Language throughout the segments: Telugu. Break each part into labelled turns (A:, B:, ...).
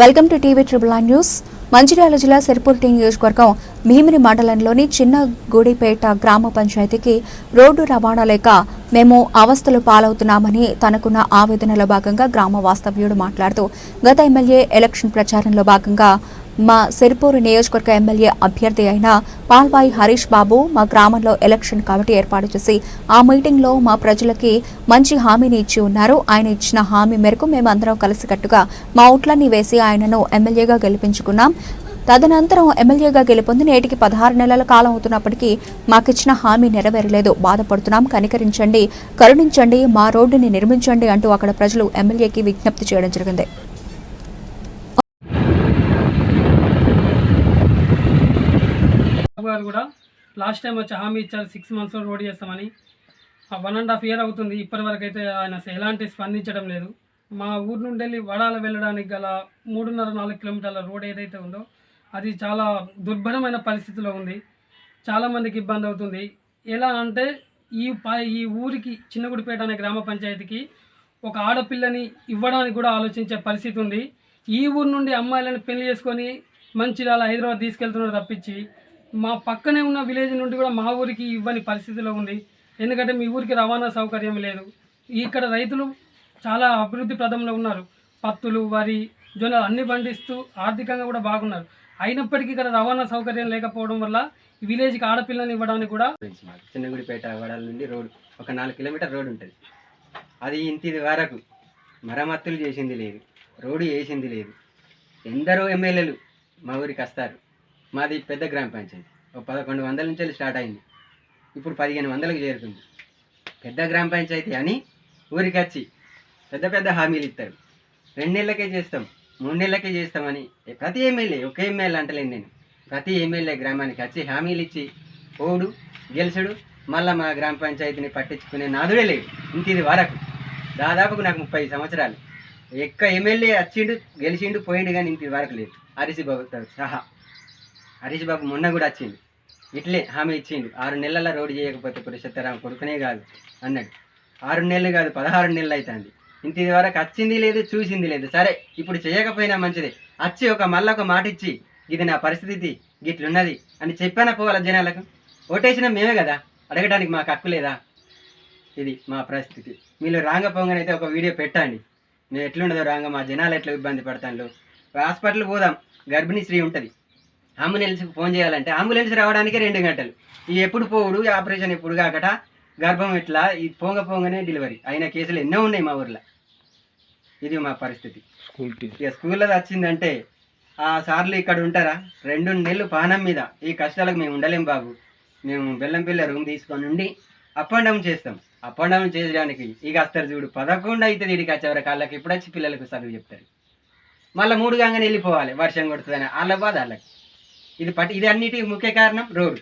A: Welcome to TV triple on news. Mancherial జిల్లా సిరిపుర్టి నియోజకవర్గం భీమిని మండలంలోని చిన్న గుడిపేట గ్రామ పంచాయతీకి రోడ్డు రవాణా లేక మేము అవస్థలు పాలవుతున్నామని తనకున్న ఆవేదనలో భాగంగా గ్రామ వాస్తవ్యుడు మాట్లాడుతూ గత ఎమ్మెల్యే ఎలక్షన్ ప్రచారంలో భాగంగా మా సిరిపూరు నియోజకవర్గ ఎమ్మెల్యే అభ్యర్థి అయిన పాల్వాయి హరీష్ బాబు మా గ్రామంలో ఎలక్షన్ కమిటీ ఏర్పాటు చేసి ఆ మీటింగ్లో మా ప్రజలకి మంచి హామీని ఇచ్చి ఉన్నారు. ఆయన ఇచ్చిన హామీ మేరకు మేమందరం కలిసికట్టుగా మా ఓట్లన్నీ వేసి ఆయనను ఎమ్మెల్యేగా గెలిపించుకున్నాం. తదనంతరం ఎమ్మెల్యేగా గెలుపొంది నేటికి పదహారు నెలల కాలం అవుతున్నప్పటికీ మాకిచ్చిన హామీ నెరవేరలేదు. బాధపడుతున్నాం. కనికరించండి కరుణించండి మా రోడ్డుని నిర్మించండి అంటూ అక్కడ ప్రజలు ఎమ్మెల్యేకి విజ్ఞప్తి చేయడం జరిగింది.
B: గారు కూడా లాస్ట్ టైం వచ్చి హామీ ఇచ్చారు సిక్స్ మంత్స్లో రోడ్ చేస్తామని. వన్ అండ్ హాఫ్ ఇయర్ అవుతుంది ఇప్పటివరకు అయితే ఆయన ఎలాంటి స్పందించడం లేదు. మా ఊరు నుండి వెళ్ళి వడాల వెళ్ళడానికి గల మూడున్నర నాలుగు కిలోమీటర్ల రోడ్ ఏదైతే ఉందో అది చాలా దుర్భరమైన పరిస్థితిలో ఉంది. చాలామందికి ఇబ్బంది అవుతుంది. ఎలా అంటే ఈ ఈ ఊరికి చిన్నగుడిపేట అనే గ్రామ పంచాయతీకి ఒక ఆడపిల్లని ఇవ్వడానికి కూడా ఆలోచించే పరిస్థితి ఉంది. ఈ ఊరు నుండి అమ్మాయిలను పెళ్ళి చేసుకొని మంచిర్యాల హైదరాబాద్ తీసుకెళ్తున్నారు తప్పించి మా పక్కనే ఉన్న విలేజ్ నుండి కూడా మా ఊరికి ఇవ్వని పరిస్థితిలో ఉంది. ఎందుకంటే మీ ఊరికి రవాణా సౌకర్యం లేదు. ఇక్కడ రైతులు చాలా అభివృద్ధి ప్రదంలో ఉన్నారు. పత్తులు వరి జొన్నలు అన్ని పండిస్తూ ఆర్థికంగా కూడా బాగున్నారు. అయినప్పటికీ ఇక్కడ రవాణా సౌకర్యం లేకపోవడం వల్ల విలేజ్కి ఆడపిల్లని ఇవ్వడానికి కూడా
C: చిన్నగుడిపేట వడాల నుండి రోడ్ ఒక నాలుగు కిలోమీటర్ రోడ్ ఉంటుంది. అది ఇంటిది వరకు మరమ్మతులు చేసింది లేదు. రోడ్డు చేసింది లేదు. ఎందరో ఎమ్మెల్యేలు మా ఊరికి వస్తారు. మాది పెద్ద గ్రామ పంచాయతీ. ఒక పదకొండు వందల నుంచి స్టార్ట్ అయింది. ఇప్పుడు పదిహేను వందలకు చేరుతుంది పెద్ద గ్రామ పంచాయతీ అని ఊరికి వచ్చి పెద్ద పెద్ద హామీలు ఇస్తారు. రెండు నెలలకే చేస్తాం మూడు నెలలకే చేస్తామని ప్రతి ఎమ్మెల్యే ఒక ఎమ్మెల్యే అంటలేను నేను. ప్రతి ఎమ్మెల్యే గ్రామానికి వచ్చి హామీలు ఇచ్చి ఓడు గెలిచడు మళ్ళీ మా గ్రామ పంచాయతీని పట్టించుకునే నాదుడే లేడు. ఇంక ఇది వరకు. దాదాపుకు నాకు ముప్పై సంవత్సరాలు. ఎక్క ఎమ్మెల్యే వచ్చిండు గెలిచిండు పోయిండు కానీ ఇంక ఇది వరకు లేదు. హరీష్ బాబుతో సహా. హరీష్ బాబు మొన్న కూడా వచ్చిండు. ఇట్లే హామీ ఇచ్చిండు. ఆరు నెలల రోడ్డు చేయకపోతే పురుషోత్తరాం కొడుకునే కాదు అన్నాడు ఆరు నెలలు కాదు పదహారు నెలలు అవుతుంది ఇంత ఇదివరకు వచ్చింది లేదు చూసింది లేదు. సరే ఇప్పుడు చేయకపోయినా మంచిది. వచ్చి ఒక మళ్ళీ ఒక మాట ఇచ్చి ఇది నా పరిస్థితి గిట్లున్నది అని చెప్పానా పోవాల జనాలకు? ఓటేసిన మేమే కదా. అడగడానికి మాకు హక్కు లేదా? ఇది మా పరిస్థితి. మీరు రాంగ పొంగనైతే ఒక వీడియో పెట్టండి. మేము ఎట్లుండదో రాంగ మా జనాలు ఎట్లా ఇబ్బంది పడతాను హాస్పిటల్ పోదాం. గర్భిణీ స్త్రీ ఉంటుంది. అంబులెన్స్కి ఫోన్ చేయాలంటే అంబులెన్స్ రావడానికి రెండు గంటలు. ఈ ఎప్పుడు పోవుడు? ఆపరేషన్ ఎప్పుడు కాకట? గర్భం ఇట్లా ఈ పోంగ పోంగనే డెలివరీ. అయిన కేసులు ఎన్నో ఉన్నాయి మా ఊర్లో. ఇది మా పరిస్థితి. ఇక స్కూల్లో వచ్చిందంటే ఆ సార్లు ఇక్కడ ఉంటారా? రెండు నెలలు పానం మీద. ఈ కష్టాలకు మేము ఉండలేం బాబు. మేము బెల్లంపిల్ల రూమ్ తీసుకొని ఉండి అప్ అండ్ డౌన్ చేస్తాం. అప్ అండ్ డౌన్ చేయడానికి ఇక వస్తారు చూడు పదకొండు అవుతుంది ఇడికి వచ్చేవారు కాళ్ళకి. ఇప్పుడు వచ్చి పిల్లలకు చదువు చెప్తారు? మళ్ళీ మూడు గంగనే వెళ్ళిపోవాలి. వర్షం కొడుతుందని. వాళ్ళ బాధ వాళ్ళకి ఇది పట్ ఇది అన్నిటికి ముఖ్య కారణం రోడ్.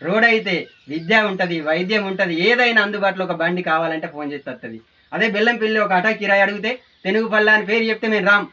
C: రోడ్ అయితే విద్య ఉంటుంది వైద్యం ఉంటుంది ఏదైనా అందుబాటులో ఒక బండి కావాలంటే ఫోన్ చేసి వస్తుంది అదే బెల్లం పిల్లి ఒక అటా కిరాయి అడిగితే తెలుగు పల్లా అని పేరు చెప్తే మేము రామ్